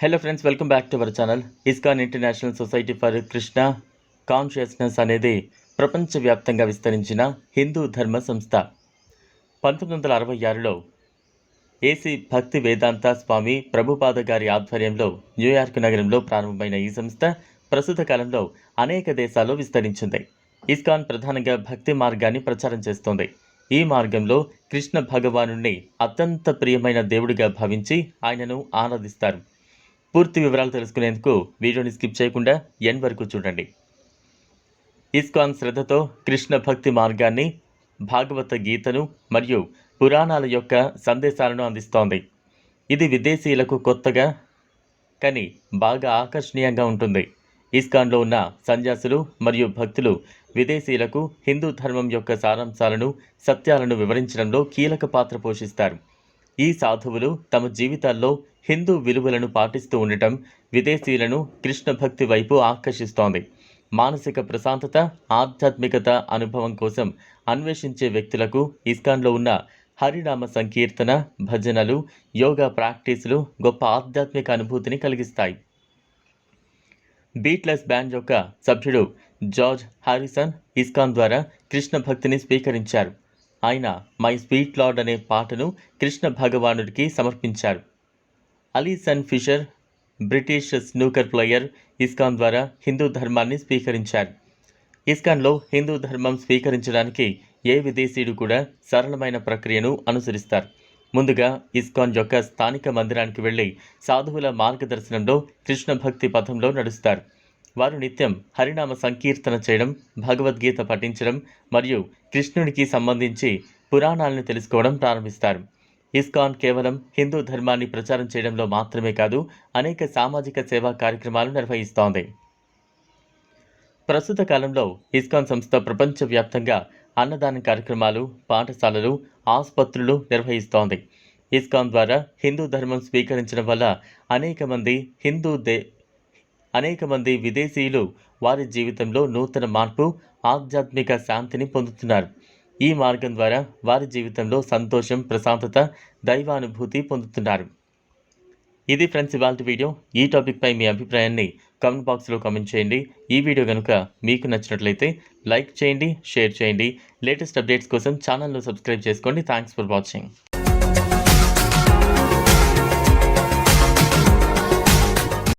Hello friends welcome back to our channel ISKCON international society for Krishna consciousness అనేది ప్రపంచవ్యాప్తంగా విస్తరించిన హిందూ ధర్మ సంస్థ. పంతొమ్మిది వందల అరవై ఆరులో ఏసీ భక్తి వేదాంత స్వామి ప్రభుపాద గారి ఆధ్వర్యంలో న్యూయార్క్ నగరంలో ప్రారంభమైన ఈ సంస్థ ప్రస్తుత కాలంలో అనేక దేశాల్లో విస్తరించింది. ఇస్కాన్ ప్రధానంగా భక్తి మార్గాన్ని ప్రచారం చేస్తోంది. ఈ మార్గంలో కృష్ణ భగవాను అత్యంత ప్రియమైన దేవుడిగా భావించి ఆయనను ఆరాధిస్తారు. పూర్తి వివరాలు తెలుసుకునేందుకు వీడియోని స్కిప్ చేయకుండా ఎన్ వరకు చూడండి. ఇస్కాన్ శ్రద్ధతో కృష్ణ భక్తి మార్గాన్ని భాగవత గీతను మరియు పురాణాల యొక్క సందేశాలను అందిస్తోంది. ఇది విదేశీయులకు కొత్తగా కానీ బాగా ఆకర్షణీయంగా ఉంటుంది. ఇస్కాన్లో ఉన్న సన్యాసులు మరియు భక్తులు విదేశీయులకు హిందూ ధర్మం యొక్క సారాంశాలను సత్యాలను వివరించడంలో కీలక పాత్ర పోషిస్తారు. ఈ సాధువులు తమ జీవితాల్లో హిందూ విలువలను పాటిస్తూ ఉండటం విదేశీయులను కృష్ణ భక్తి వైపు ఆకర్షిస్తోంది. మానసిక ప్రశాంతత ఆధ్యాత్మికత అనుభవం కోసం అన్వేషించే వ్యక్తులకు ఇస్కాన్లో ఉన్న హరినామ సంకీర్తన భజనలు యోగా ప్రాక్టీసులు గొప్ప ఆధ్యాత్మిక అనుభూతిని కలిగిస్తాయి. బీట్లెస్ బ్యాండ్ యొక్క సభ్యుడు జార్జ్ హారిసన్ ఇస్కాన్ ద్వారా కృష్ణ భక్తిని స్వీకరించారు. ఆయన మై స్వీట్ లార్డ్ అనే పాటను కృష్ణ భగవానుడికి సమర్పించారు. Alison Fisher British snooker player ISKCON ద్వారా హిందూ ధర్మాన్ని స్వీకరించారు. ఇస్కాన్లో హిందూ ధర్మం స్వీకరించడానికి ఏ విదేశీయుడు కూడా సరళమైన ప్రక్రియను అనుసరిస్తారు. ముందుగా ఇస్కాన్ యొక్క స్థానిక మందిరానికి వెళ్ళి సాధువుల మార్గదర్శనంలో కృష్ణ భక్తి పథంలో నడుస్తారు. వారు నిత్యం హరినామ సంకీర్తన చేయడం భగవద్గీత పఠించడం మరియు కృష్ణుడికి సంబంధించి పురాణాలను తెలుసుకోవడం ప్రారంభిస్తారు. ఇస్కాన్ కేవలం హిందూ ధర్మాన్ని ప్రచారం చేయడంలో మాత్రమే కాదు అనేక సామాజిక సేవా కార్యక్రమాలు నిర్వహిస్తోంది. ప్రస్తుత కాలంలో ఇస్కాన్ సంస్థ ప్రపంచవ్యాప్తంగా అన్నదాన కార్యక్రమాలు పాఠశాలలు ఆసుపత్రులు నిర్వహిస్తోంది. ఇస్కాన్ ద్వారా హిందూ ధర్మం స్వీకరించడం వల్ల అనేక మంది హిందూ దే అనేక మంది విదేశీయులు వారి జీవితంలో నూతన మార్పు ఆధ్యాత్మిక శాంతిని పొందుతున్నారు. ఈ మార్గం ద్వారా వారి జీవితంలో సంతోషం ప్రశాంతత దైవానుభూతి పొందుతున్నారు. ఇది ఫ్రెండ్స్ ఇవాళ వీడియో. ఈ టాపిక్పై మీ అభిప్రాయాన్ని కామెంట్ బాక్స్లో కామెంట్ చేయండి. ఈ వీడియో కనుక మీకు నచ్చినట్లయితే లైక్ చేయండి షేర్ చేయండి. లేటెస్ట్ అప్డేట్స్ కోసం ఛానల్ను సబ్స్క్రైబ్ చేసుకోండి. Thanks for watching.